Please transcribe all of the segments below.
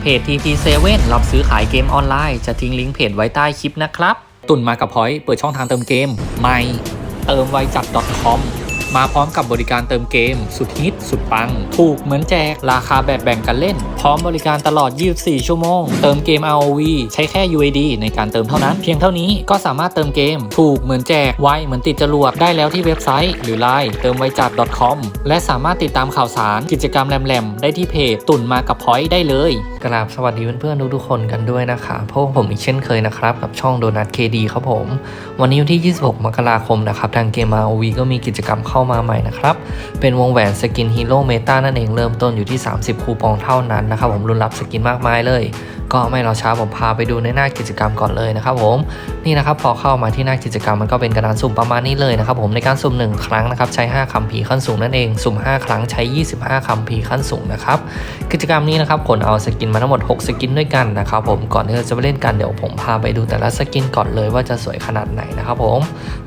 เพจ TP7 รับซื้อขายเกมออนไลน์ จะทิ้งลิงก์เพจไว้ใต้คลิปนะครับ ตุนมากับพอยเปิดช่องทางเติมเกม ใหม่ เติมไวจัด .com มาพร้อมกับบริการเติมเกม สุดฮิต สุดปัง ถูกเหมือนแจก ราคาแบบแบ่งกันเล่น พร้อมบริการตลอด 24 ชั่วโมง เติมเกม ROV ใช้แค่ UAD ในการเติมเท่านั้น เพียงเท่านี้ก็สามารถเติมเกม ถูกเหมือนแจก ไวเหมือนติดจรวดได้แล้วที่เว็บไซต์ หรือ Line เติมไวจัด .com และสามารถติดตามข่าวสารกิจกรรมแหลมๆได้ที่เพจตุนมากับพอยต์ได้เลยกราบสวัสดีเพื่อนๆทุกๆคนกันด้วยนะคะพวกผมอีกเช่นเคยนะครับกับช่องโดนัทเคดีครับผม วันนี้วันที่ 26 มกราคมนะครับทางเกม ROV ก็มีกิจกรรมเข้า้ามาใหม่นะครับ เป็นวงแหวนสกินฮีโร่เมตานั่นเองเริ่มต้นอยู่ที่ 30 คูปองเท่านั้นนะครับผมรุ่นรับสกินมากมายเลย ก็ไม่รอช้าผมพาไปดูในหน้ากิจกรรมก่อนเลยนะครับผมนี่นะครับพอเข้ามาที่หน้ากิจกรรมมันก็เป็นกระดานสุ่มประมาณนี้เลยนะครับผมในการสุ่ม 1 ครั้งนะครับใช้ 5คัมภีร์ขั้นสูงนั่นเองสุ่ม 5 ครั้งใช้ 25คัมภีร์ขั้นสูงนะครับกิจกรรมนี้นะครับผลเอาสกินมาทั้งหมด 6 สกินด้วยกันนะครับผมก่อนที่เราจะไปเล่นกันเดี๋ยวผมพาไปดูแต่ละสกินก่อนเลยว่าจะสวยขนาดไหนนะครับผม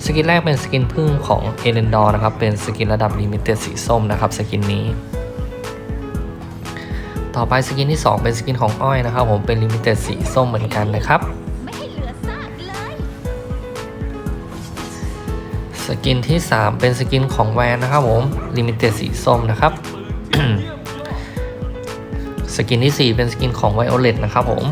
สกินแรกเป็นสกินพึ่งของเอเลนดอร์นะครับเป็นสกินระดับลิมิเต็ดสีส้มนะครับสกินนี้ ต่อไปสกินที่ 2 เป็นสกินของอ้อยนะครับผมเป็นลิมิเต็ดสีส้มเหมือนกันนะครับไม่ให้เหลือซากเลยสกินที่ 3 เป็นสกินของแวนนะครับผมลิมิเต็ดสีส้มนะครับสกินที่ 4 เป็นสกินของไวโอเลตนะครับผม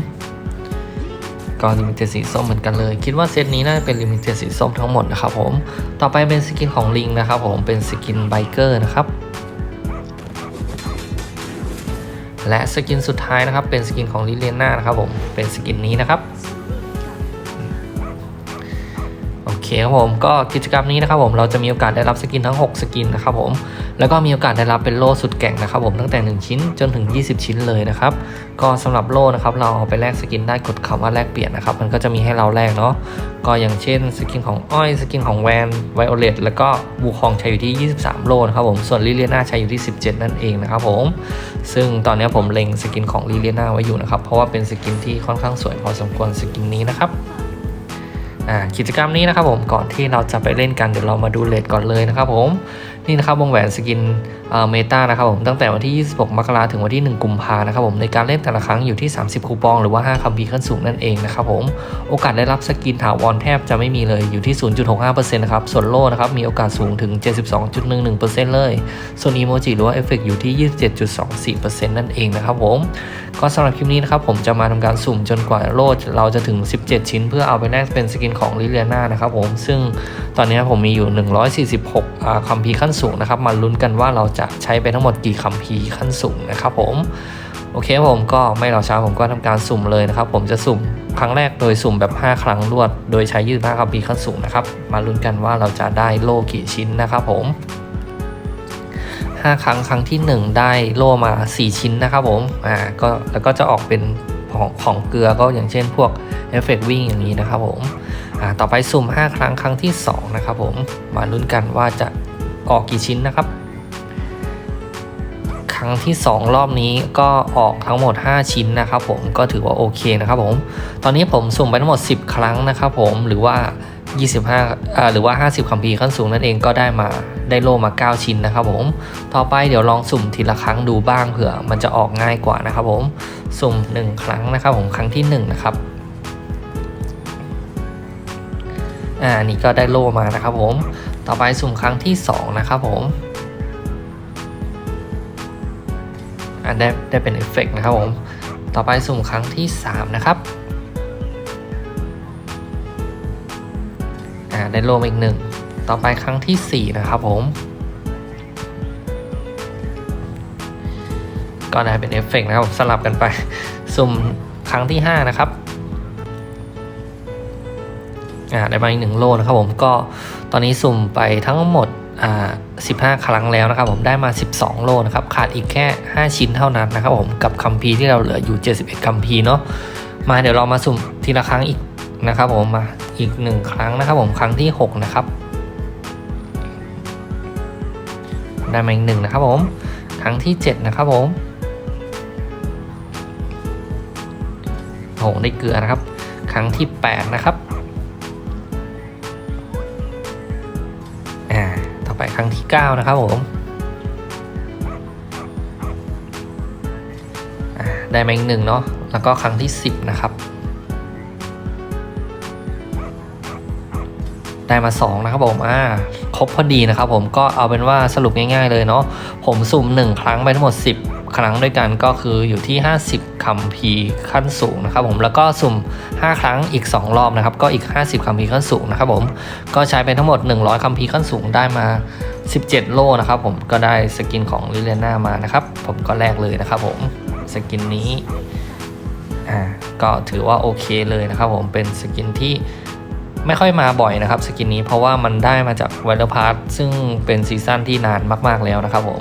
ก็ลิมิเต็ดสีส้มเหมือนกันเลย คิดว่าเซตนี้น่าจะเป็นลิมิเต็ดสีส้มทั้งหมดนะครับผม ต่อไปเป็นสกินของลิงนะครับผม เป็นสกินไบเกอร์นะครับ และสกินสุดท้ายนะครับเป็นสกินของลิเลน่านะครับผมเป็นสกินนี้นะครับ เคครับผมก็กิจกรรมนี้นะครับผมเราจะมีโอกาสได้รับสกินทั้ง 6 สกินนะครับผมแล้วก็มีโอกาสได้รับเป็นโล่สุดแก่งนะครับผมตั้งแต่ 1 ชิ้นจนถึง 20 ชิ้นเลยนะครับก็สำหรับโล่นะครับเราเอาไปแลกสกินได้กดคำว่าแลกเปลี่ยนนะครับมันก็จะมีให้เราแลกเนาะก็อย่างเช่นสกินของอ้อยสกินของแวนไวโอเลตแล้วก็บูคองใช้อยู่ที่ 23 โลนะครับผมส่วนลิเลียนาใช้อยู่ที่ 17 นั่นเองนะครับผมซึ่งตอนนี้ผมเล็งสกินของลิเลียนาไว้อยู่นะครับเพราะว่าเป็นสกินที่ค่อนข้างสวยพอสมควรสกินนี้นะครับ กิจกรรมนี้นะครับผมก่อนที่เราจะไปเล่นกันเดี๋ยวเรามาดูเลทก่อนเลยนะครับผม นี่นะครับวงแหวนสกินเมตานะครับผมตั้งแต่วันที่ 26 มกราถึงวันที่ 1 กุมภานะครับผมในการเล่นแต่ละครั้งอยู่ที่ 30 คูปองหรือว่า 5คัมภีขั้นสูงนั่นเองนะครับผมโอกาสได้รับสกินถาวรแทบจะไม่มีเลยอยู่ที่ 0.65%นะครับส่วนโล่นะครับมีโอกาสสูงถึง 72.11%เลย ส่วนอีโมจิหรือว่าเอฟเฟกอยู่ที่ 27.24%นั่นเองนะครับผมก็สำหรับคลิปนี้นะครับผมจะมาทำการสุ่มจนกว่าโล่เราจะถึง 17 ชิ้น เพื่อเอาไปแลกเป็นสกินของลิเลียนานะครับผมซึ่ง ตอนนี้ผมมีอยู่ 146คัมภีร์ขั้นสูงนะครับมาลุ้นกันว่าเราจะใช้ไปทั้งหมดกี่คัมภีร์ขั้นสูงนะครับผมโอเคผมก็ไม่รอช้าผมก็ทำการสุ่มเลยนะครับ ผมจะสุ่มครั้งแรกโดยสุ่มแบบ 5 ครั้งรวด โดยใช้25คัมภีร์ขั้นสูงนะครับ มาลุ้นกันว่าเราจะได้โล่กี่ชิ้นนะครับผม 5 ครั้งครั้งที่ 1 ได้โล่มา 4 ชิ้นนะครับผมอ่าก็แล้วก็จะออกเป็นของของเกลือก็อย่างเช่นพวก เอฟเฟกวิ่งอย่างนี้นะครับผมต่อไปสุ่ม 5 ครั้งครั้งที่ 2 นะครับผม มาลุ้นกันว่าจะออกกี่ชิ้นนะครับ ครั้งที่ 2 รอบนี้ก็ออกทั้งหมด 5 ชิ้นนะครับผมก็ถือว่าโอเคนะครับผม ตอนนี้ผมสุ่มไปทั้งหมด 10 ครั้งนะครับผมหรือว่า 25อ่าหรือว่า 50คัมภีร์ขั้นสูงนั่นเองก็ได้มาได้โล่มา 9 ชิ้นนะครับผม ต่อไปเดี๋ยวลองสุ่มทีละครั้งดูบ้างเผื่อมันจะออกง่ายกว่านะครับผม สุ่ม 1 ครั้งนะครับผมครั้งที่ 1 นะครับ อ่านี่ก็ได้โล่มานะครับผม ต่อไปสุ่มครั้งที่ 2 นะครับผมอ่าได้ได้เป็นเอฟเฟกต์นะครับผม ต่อไปสุ่มครั้งที่ 3 นะครับอ่าได้โล่มาอีกหนึ่ง ต่อไปครั้งที่ 4 นะครับผม ก็ได้เป็นเอฟเฟกต์นะครับผมสลับกันไป สุ่มครั้งที่ 5 นะครับ ได้มาอีกหนึ่งโลนะครับผมก็ตอนนี้สุ่มไปทั้งหมดอ่า15 ครั้งแล้วนะครับผมได้มา 12 โลนะครับขาดอีกแค่ 5 ชิ้นเท่านั้นนะครับผมกับคัมภีร์ที่เราเหลืออยู่ 71 คัมภีร์เนาะมาเดี๋ยวเรามาสุ่มทีละครั้งอีกนะครับผมมาอีกหนึ่งครั้งนะครับผมครั้งที่ 6 นะครับ ได้มาอีกหนึ่งนะครับผมครั้งที่ 7 นะครับผมโอ้โหได้เกลือนะครับ ครั้งที่ 8 นะครับ ไปครั้งที่ 9 นะครับผมได้มาอีกหนึ่งเนาะแล้วก็ครั้งที่ 10 นะครับ ได้มา 2 นะครับผมอ่าครบพอดีนะครับผมก็เอาเป็นว่าสรุปง่าย ๆ เลยเนาะผมสุ่ม 1 ครั้งไปทั้งหมด 10 ครั้งด้วยกันก็คืออยู่ที่ 50 คัมภีร์ขั้นสูงนะครับผมแล้วก็สุ่ม 5 ครั้งอีก 2 รอบนะครับ ก็อีก 50 คัมภีร์ขั้นสูงนะครับผมก็ใช้ไปทั้งหมด 100 คัมภีร์ขั้นสูงได้มา 17 โลนะครับผมก็ได้สกินของลิเลน่ามานะครับ ผมก็แลกเลยนะครับผมสกินนี้อ่าก็ถือว่าโอเคเลยนะครับผมเป็นสกินที่ไม่ค่อยมาบ่อยนะครับสกินนี้เพราะว่ามันได้มาจากไวเลอร์พาร์ทซึ่งเป็นซีซั่นที่นานมาก ๆ แล้วนะครับผม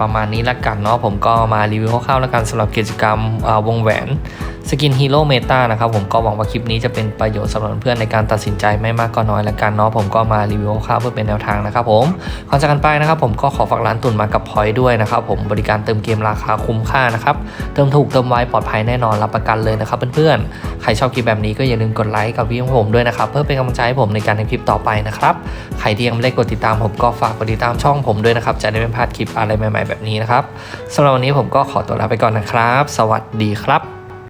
ประมาณนี้ละกันเนาะผมก็มารีวิวคร่าวๆแล้วกันสำหรับกิจกรรมวงแหวนสกินฮีโร่เมตานะครับผมก็หวังว่าคลิปนี้จะเป็นประโยชน์สำหรับเพื่อนในการตัดสินใจไม่มากก็น้อยละกันเนาะผมก็มารีวิวคร่าวๆเพื่อเป็นแนวทางนะครับผมก่อนจากกันไปนะครับผมก็ขอฝากร้านตุนมากับพอยด้วยนะครับผมบริการเติมเกมราคาคุ้มค่านะครับเติมถูกเติมไวปลอดภัยแน่นอนรับประกันเลยนะครับเพื่อนๆใครชอบคลิปแบบนี้ก็อย่าลืมกดไลค์กับวิดีโอของผมด้วยนะครับเพื่อเป็นกำลังใจให้ผมในการทำคลิปต่อไปนะครับใครที่ยังไม่ได้กดติดตามผมก็ฝากกดติดตามช่องผมด้วยนะครับจะได้ไม่พลาดคลิปอะไรใหม่ ๆ แบบนี้นะครับสำหรับวันนี้ผมก็ขอตัวลาไปก่อนนะครับ สวัสดีครับ